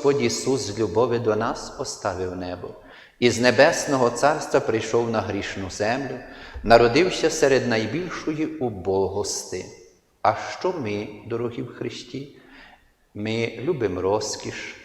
Господь Ісус з любові до нас оставив небо, і з Небесного Царства прийшов на грішну землю, народився серед найбільшої убогости. А що ми, дорогі в Христі? Ми любимо розкіш,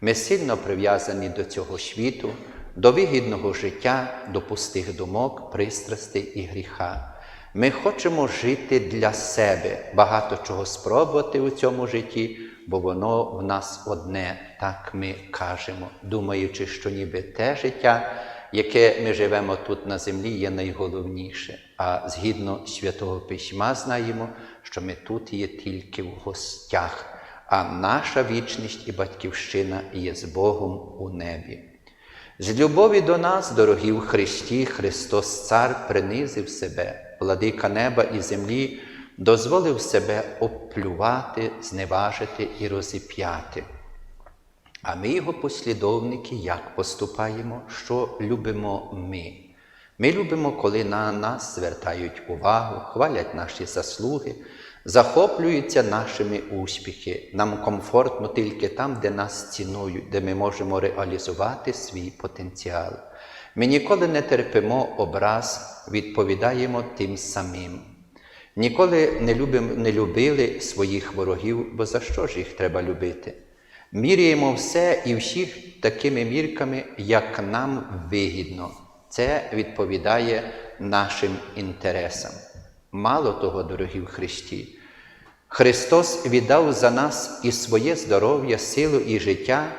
ми сильно прив'язані до цього світу, до вигідного життя, до пустих думок, пристрастей і гріха. Ми хочемо жити для себе, багато чого спробувати у цьому житті, бо воно в нас одне, так ми кажемо, думаючи, що ніби те життя, яке ми живемо тут на землі, є найголовніше. А згідно Святого Письма знаємо, що ми тут є тільки в гостях, а наша вічність і батьківщина є з Богом у небі. З любові до нас, дорогі в Христі, Христос Цар принизив себе, владика неба і землі, дозволив себе оплювати, зневажити і розіп'яти. А ми, його послідовники, як поступаємо, що любимо ми? Ми любимо, коли на нас звертають увагу, хвалять наші заслуги, захоплюються нашими успіхи. Нам комфортно тільки там, де нас цінують, де ми можемо реалізувати свій потенціал. Ми ніколи не терпимо образ, відповідаємо тим самим. Ніколи не, любимо, не любили своїх ворогів, бо за що ж їх треба любити? Міряємо все і всіх такими мірками, як нам вигідно. Це відповідає нашим інтересам. Мало того, дорогі в Христі, Христос віддав за нас і своє здоров'я, силу і життя,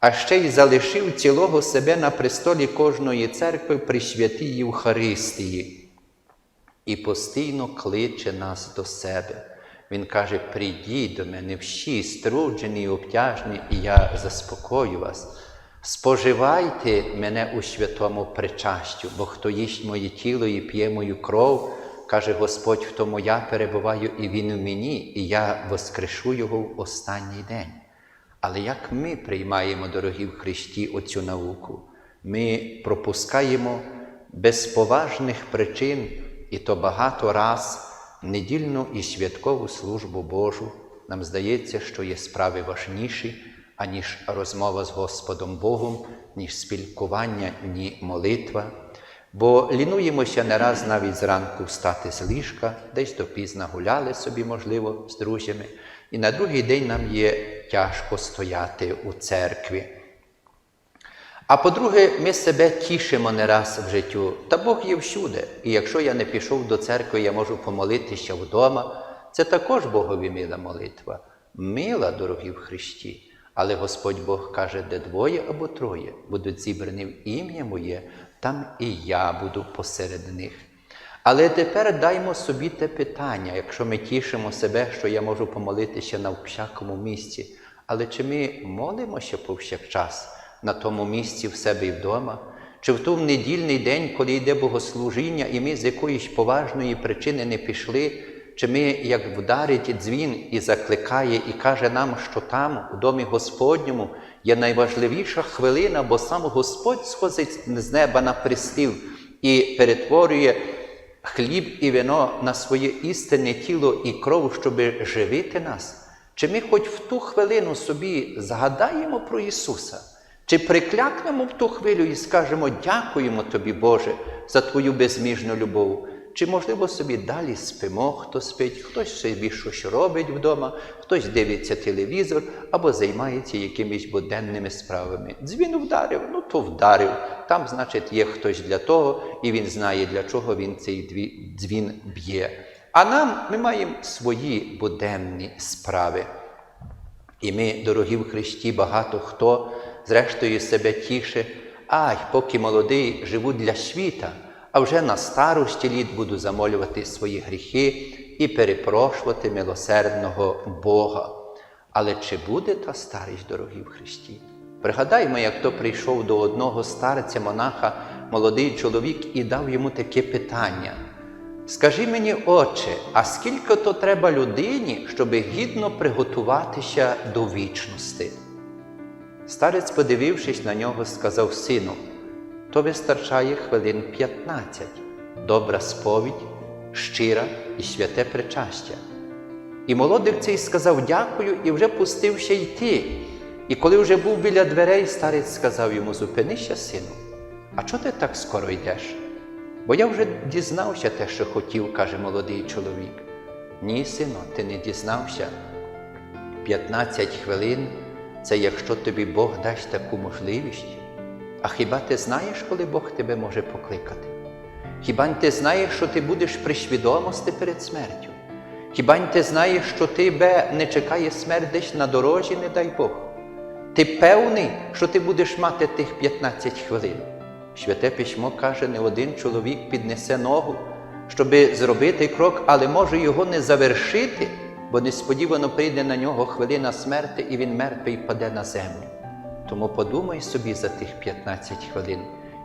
а ще й залишив цілого себе на престолі кожної церкви при святій Євхаристії і постійно кличе нас до себе. Він каже: прийдіть до мене всі, струджені і обтяжні, і я заспокою вас. Споживайте мене у святому причастю, бо хто їсть моє тіло і п'є мою кров, каже Господь, в тому я перебуваю і Він у мені, і я воскрешу Його в останній день. Але як ми приймаємо, дорогі в Христі, оцю науку? Ми пропускаємо без поважних причин, і то багато раз недільну і святкову службу Божу. Нам здається, що є справи важніші, аніж розмова з Господом Богом, ніж спілкування, ні молитва. Бо лінуємося не раз навіть зранку встати з ліжка, десь допізно гуляли собі, можливо, з друзями, і на другий день нам є тяжко стояти у церкві. А по-друге, ми себе тішимо не раз в життю, та Бог є всюди. І якщо я не пішов до церкви, я можу помолитися вдома. Це також Богові мила молитва. Мила, дорогі в Христі. Але Господь Бог каже, де двоє або троє будуть зібрані в ім'я Моє, там і я буду посеред них. Але тепер даймо собі те питання, якщо ми тішимо себе, що я можу помолитися на всякому місці. Але чи ми молимося повсякчас на тому місці в себе і вдома? Чи в той недільний день, коли йде богослужіння, і ми з якоїсь поважної причини не пішли, чи ми, як вдарить дзвін і закликає, і каже нам, що там, у домі Господньому, є найважливіша хвилина, бо сам Господь сходить з неба на пристіл і перетворює хліб і вино на своє істинне тіло і кров, щоб живити нас? Чи ми хоч в ту хвилину собі згадаємо про Ісуса? Чи приклякнемо в ту хвилю і скажемо дякуємо Тобі, Боже, за Твою безміжну любов? Чи, можливо, собі далі спимо, хто спить, хтось собі щось робить вдома, хтось дивиться телевізор або займається якимись буденними справами. Дзвін вдарив, ну то вдарив. Там, значить, є хтось для того, і він знає, для чого він цей дзвін б'є. А нам ми маємо свої буденні справи. І ми, дорогі в Христі, багато хто, зрештою, себе тіше, ай, поки молодий, живу для світа, а вже на старості літ буду замолювати свої гріхи і перепрошувати милосердного Бога. Але чи буде та старість, дорогі в Христі? Пригадаймо, як то прийшов до одного старця монаха молодий чоловік і дав йому таке питання. Скажи мені, Отче, а скільки то треба людині, щоб гідно приготуватися до вічності? Старець, подивившись на нього, сказав сину, то вистачає хвилин 15, добра сповідь, щира і святе причастя. І молодик цей сказав дякую і вже пустився йти. І коли вже був біля дверей, старець сказав йому: Зупинися, сину, а чого ти так скоро йдеш? Бо я вже дізнався те, що хотів, каже молодий чоловік. Ні, сину, ти не дізнався. 15 хвилин це якщо тобі Бог дасть таку можливість. А хіба ти знаєш, коли Бог тебе може покликати? Хіба ти знаєш, що ти будеш при свідомості перед смертю? Хіба ти знаєш, що тебе не чекає смерть десь на дорожі, не дай Бог? Ти певний, що ти будеш мати тих 15 хвилин? Святе письмо каже, не один чоловік піднесе ногу, щоби зробити крок, але може його не завершити, бо несподівано прийде на нього хвилина смерти, і він мертвий паде на землю. Тому подумай собі за тих 15 хвилин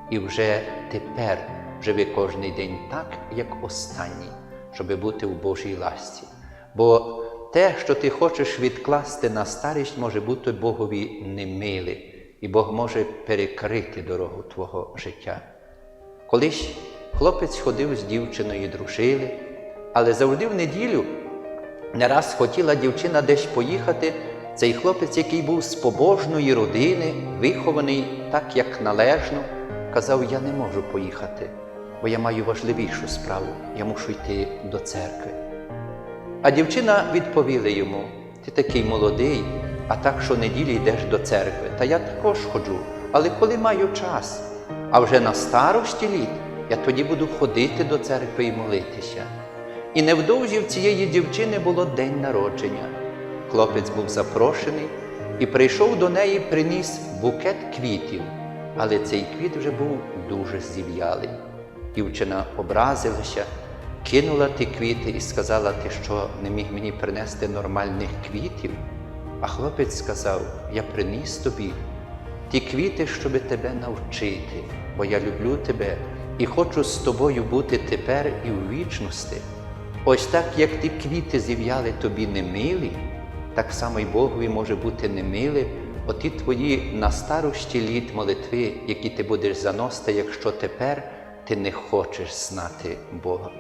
і вже тепер живи кожний день так, як останній, щоби бути у Божій ласці. Бо те, що ти хочеш відкласти на старість, може бути Богові немиле, і Бог може перекрити дорогу твого життя. Колись хлопець ходив з дівчиною, дружили, але завжди в неділю не раз хотіла дівчина десь поїхати. Цей хлопець, який був з побожної родини, вихований так, як належно, казав: Я не можу поїхати, бо я маю важливішу справу, я мушу йти до церкви. А дівчина відповіла йому: Ти такий молодий, а так щонеділі йдеш до церкви. Та я також ходжу, але коли маю час, а вже на старості літ я тоді буду ходити до церкви і молитися. І невдовзі в цієї дівчини було день народження. Хлопець був запрошений і прийшов до неї, приніс букет квітів, але цей квіт вже був дуже зів'ялий. Дівчина образилася, кинула ті квіти і сказала, ти що не міг мені принести нормальних квітів. А хлопець сказав: Я приніс тобі ті квіти, щоби тебе навчити, бо я люблю тебе і хочу з тобою бути тепер і у вічності. Ось так, як ті квіти зів'яли тобі немилі, так само й Богові може бути немилі оті твої на старості літ молитви, які ти будеш заносити, якщо тепер ти не хочеш знати Бога.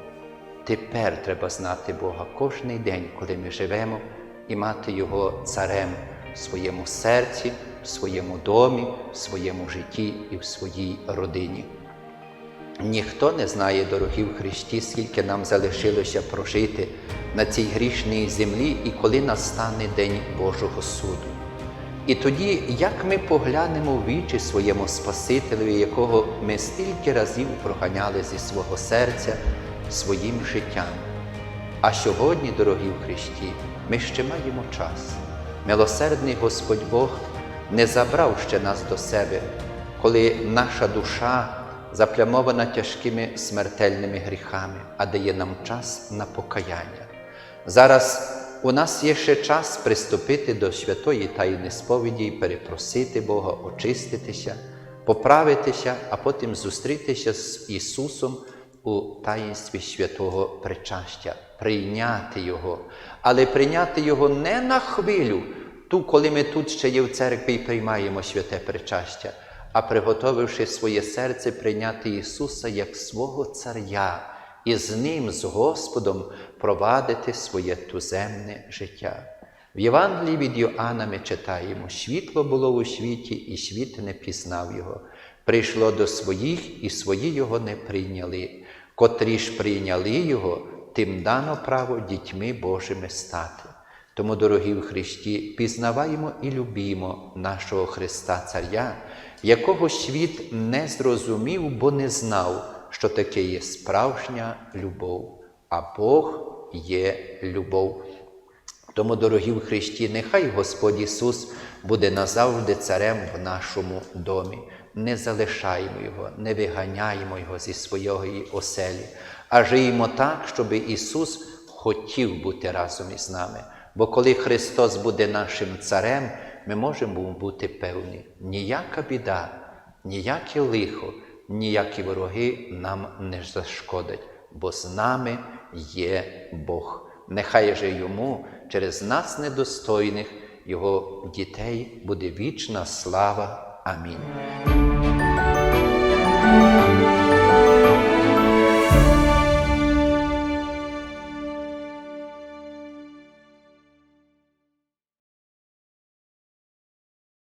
Тепер треба знати Бога кожний день, коли ми живемо, і мати Його царем в своєму серці, в своєму домі, в своєму житті і в своїй родині. Ніхто не знає, дорогі в Христі, скільки нам залишилося прожити на цій грішній землі і коли настане День Божого суду. І тоді, як ми поглянемо в вічі своєму Спасителеві, якого ми стільки разів проганяли зі свого серця своїм життям. А сьогодні, дорогі в Христі, ми ще маємо час. Милосердний Господь Бог не забрав ще нас до себе, коли наша душа заплямована тяжкими смертельними гріхами, а дає нам час на покаяння. Зараз у нас є ще час приступити до святої Тайни сповіді і перепросити Бога, очиститися, поправитися, а потім зустрітися з Ісусом у таїнстві святого причастя, прийняти Його, але прийняти Його не на хвилю, ту, коли ми тут ще є в церкві і приймаємо святе причастя, а приготовивши своє серце прийняти Ісуса як свого Царя і з Ним, з Господом, провадити своє туземне життя. В Євангелії від Йоанна ми читаємо: світло було у світі, і світ не пізнав Його. Прийшло до своїх, і свої Його не прийняли. Котрі ж прийняли Його, тим дано право дітьми Божими стати. Тому, дорогі в Христі, пізнаваємо і любімо нашого Христа Царя, якого світ не зрозумів, бо не знав, що таке є справжня любов, а Бог є любов. Тому, дорогі в Христі, нехай Господь Ісус буде назавжди царем в нашому домі. Не залишаємо Його, не виганяємо Його зі своєї оселі, а живімо так, щоб Ісус хотів бути разом із нами. Бо коли Христос буде нашим царем, ми можемо бути певні, ніяка біда, ніяке лихо, ніякі вороги нам не зашкодять, бо з нами є Бог. Нехай же йому через нас недостойних, Його дітей буде вічна слава. Амінь.